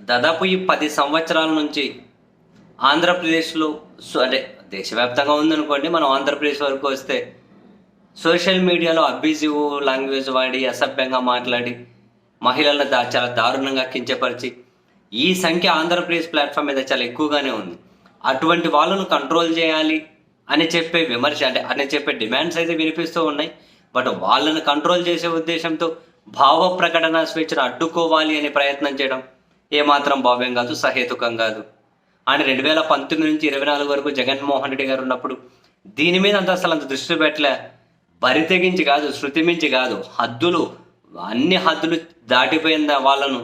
దాదాపు ఈ పది సంవత్సరాల నుంచి ఆంధ్రప్రదేశ్లో సో అంటే దేశవ్యాప్తంగా ఉందనుకోండి మనం ఆంధ్రప్రదేశ్ వరకు వస్తే సోషల్ మీడియాలో అబ్యూజివ్ లాంగ్వేజ్ వాడి అసభ్యంగా మాట్లాడి మహిళలను దా చాలా దారుణంగా కించపరిచి ఈ సంఖ్య ఆంధ్రప్రదేశ్ ప్లాట్ఫామ్ మీద చాలా ఎక్కువగానే ఉంది. అటువంటి వాళ్ళను కంట్రోల్ చేయాలి అని చెప్పే విమర్శ అంటే అని చెప్పే డిమాండ్స్ అయితే వినిపిస్తూ ఉన్నాయి. బట్ వాళ్ళను కంట్రోల్ చేసే ఉద్దేశంతో భావ ప్రకటన స్వేచ్ఛను అడ్డుకోవాలి అనే ప్రయత్నం చేయడం ఏమాత్రం భావ్యం కాదు సహేతుకం కాదు. ఆయన రెండు వేల పంతొమ్మిది నుంచి ఇరవై నాలుగు వరకు జగన్మోహన్ రెడ్డి గారు ఉన్నప్పుడు దీని మీద అంత అసలు అంత దృష్టి పెట్టలే. బరి తెగించి కాదు శృతి మించి కాదు హద్దులు అన్ని హద్దులు దాటిపోయింది వాళ్ళను.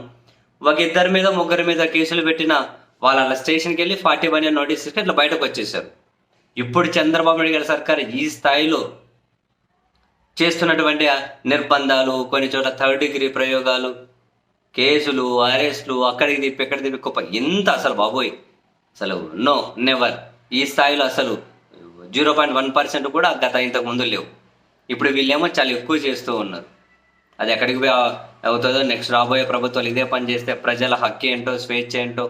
ఒక ఇద్దరి మీద ముగ్గురి మీద కేసులు పెట్టిన వాళ్ళ స్టేషన్కి వెళ్ళి ఫార్టీ వన్ నోటీస్ ఇస్తే ఇట్లా బయటకు వచ్చేసారు ఇప్పుడు చంద్రబాబు నాయుడు గారి సర్కార్ ఈ స్థాయిలో చేస్తున్నటువంటి నిర్బంధాలు కొన్ని చోట్ల థర్డ్ డిగ్రీ ప్రయోగాలు కేసులు అరెస్టులు అక్కడికి తిప్పి ఎక్కడ తిప్పి గొప్ప ఎంత అసలు బాబోయ్. అసలు నో నెవర్. ఈ స్థాయిలో అసలు జీరో పాయింట్ వన్ పర్సెంట్ కూడా గత ఇంతకు ముందు లేవు. ఇప్పుడు వీళ్ళేమో చాలా ఎక్కువ చేస్తూ ఉన్నారు. అది ఎక్కడికి పోయి అవుతుందో నెక్స్ట్ రాబోయే ప్రభుత్వాలు ఇదే పని చేస్తే ప్రజల హక్కు ఏంటో స్వేచ్ఛ ఏంటో?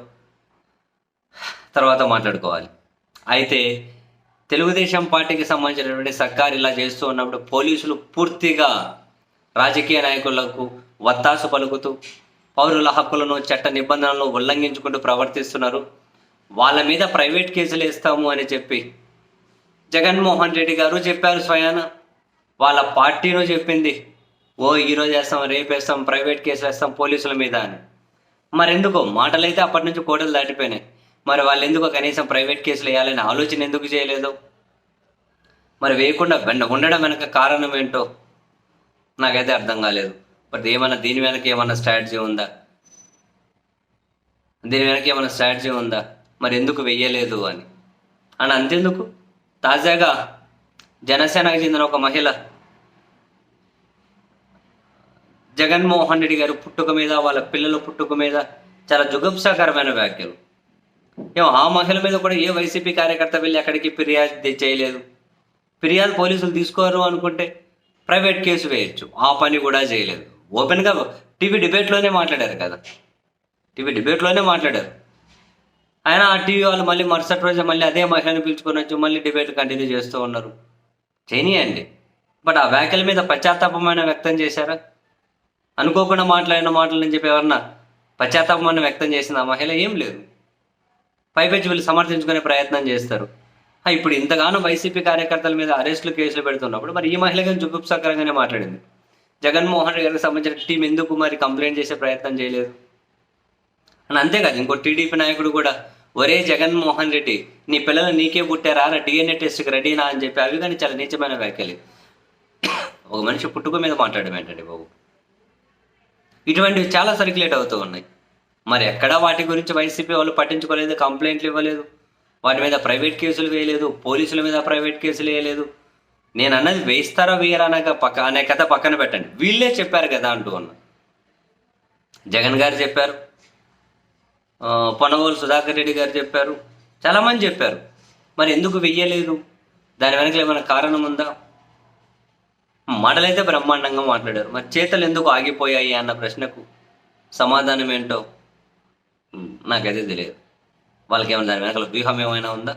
తర్వాత మాట్లాడుకోవాలి. అయితే తెలుగుదేశం పార్టీకి సంబంధించినటువంటి సర్కార్ ఇలా చేస్తూ ఉన్నప్పుడు పోలీసులు పూర్తిగా రాజకీయ నాయకులకు వత్తాసు పలుకుతూ పౌరుల హక్కులను చట్ట నిబంధనలను ఉల్లంఘించుకుంటూ ప్రవర్తిస్తున్నారు. వాళ్ళ మీద ప్రైవేట్ కేసులు వేస్తాము అని చెప్పి జగన్మోహన్ రెడ్డి గారు చెప్పారు స్వయాన. వాళ్ళ పార్టీను చెప్పింది ఓ ఈరోజు వేస్తాం రేపు వేస్తాం ప్రైవేట్ కేసులు వేస్తాం పోలీసుల మీద అని. మరెందుకో? మాటలైతే అప్పటి నుంచి కోటలు దాటిపోయినాయి. మరి వాళ్ళు ఎందుకో కనీసం ప్రైవేట్ కేసులు వేయాలని ఆలోచన ఎందుకు చేయలేదు? మరి వేయకుండా వెన్న ఉండడం వెనక కారణం ఏంటో నాకైతే అర్థం కాలేదు. మరి ఏమన్నా దీని వెనక ఏమన్నా స్ట్రాటజీ ఉందా? దీని వెనక ఏమైనా స్ట్రాటజీ ఉందా? మరి ఎందుకు వెయ్యలేదు అని. అని అంతెందుకు? తాజాగా జనసేనకు చెందిన ఒక మహిళ జగన్మోహన్ రెడ్డి గారు పుట్టుక మీద వాళ్ళ పిల్లల పుట్టుక మీద చాలా జుగుప్సాకరమైన వ్యాఖ్యలు. ఏమో ఆ మహిళ మీద కూడా ఏ వైసీపీ కార్యకర్త వెళ్ళి అక్కడికి ఫిర్యాదు చేయలేదు? ఫిర్యాదు పోలీసులు తీసుకోరు అనుకుంటే ప్రైవేట్ కేసు వేయొచ్చు. ఆ పని కూడా చేయలేదు. ఓపెన్గా టీవీ డిబేట్లోనే మాట్లాడారు కదా. టీవీ డిబేట్లోనే మాట్లాడారు. ఆయన ఆ టీవీ వాళ్ళు మళ్ళీ మరుసటి రోజు మళ్ళీ అదే మహిళను పిలుచుకొని వచ్చి మళ్ళీ డిబేట్ కంటిన్యూ చేస్తూ ఉన్నారు. చేయనీయండి. బట్ ఆ వ్యాఖ్యల మీద పశ్చాత్తాపమైన వ్యక్తం చేశారా? అనుకోకుండా మాట్లాడిన మాటలని చెప్పి ఎవరన్నా పశ్చాత్తాపమైన వ్యక్తం చేసిన ఆ మహిళ ఏం లేదు. పైపెచ్చి వీళ్ళు సమర్థించుకునే ప్రయత్నం చేస్తారు. ఆ, ఇప్పుడు ఇంతగానో వైసీపీ కార్యకర్తల మీద అరెస్టులు కేసులు పెడుతున్నప్పుడు మరి ఈ మహిళ కానీ జుగుప్సాకరంగానే మాట్లాడింది. జగన్మోహన్ రెడ్డి గారికి సంబంధించిన టీం ఎందుకు మరి కంప్లైంట్ చేసే ప్రయత్నం చేయలేదు? అని అంతేకాదు ఇంకో టీడీపీ నాయకుడు కూడా ఒరే జగన్మోహన్ రెడ్డి నీ పిల్లలు నీకే పుట్టారా? డిఎన్ఏ టెస్ట్కి రెడీనా అని చెప్పి అవి కానీ చాలా నీచమైన వ్యాఖ్యలు. ఒక మనిషి పుట్టుక మీద మాట్లాడడం ఏంటండి బాబు? ఇటువంటివి చాలా సర్క్యులేట్ అవుతూ ఉన్నాయి. మరి ఎక్కడా వాటి గురించి వైసీపీ వాళ్ళు పట్టించుకోలేదు కంప్లైంట్లు ఇవ్వలేదు. వాటి మీద ప్రైవేట్ కేసులు వేయలేదు పోలీసుల మీద ప్రైవేట్ కేసులు వేయలేదు. నేను అన్నది వేస్తారా వేయరా అనక పక్క అనే కథ పక్కన పెట్టండి. వీళ్ళే చెప్పారు కదా అంటూ ఉన్నా జగన్ గారు చెప్పారు. పొనగోలు సుధాకర్ రెడ్డి గారు చెప్పారు. చాలామంది చెప్పారు. మరి ఎందుకు వెయ్యలేదు? దాని వెనక ఏమైనా కారణం ఉందా? మాటలైతే బ్రహ్మాండంగా మాట్లాడారు. మరి చేతలు ఎందుకు ఆగిపోయాయి అన్న ప్రశ్నకు సమాధానం ఏంటో నాకైతే తెలియదు. వాళ్ళకి ఏమైనా దాని వెనకాల వ్యూహం ఏమైనా ఉందా?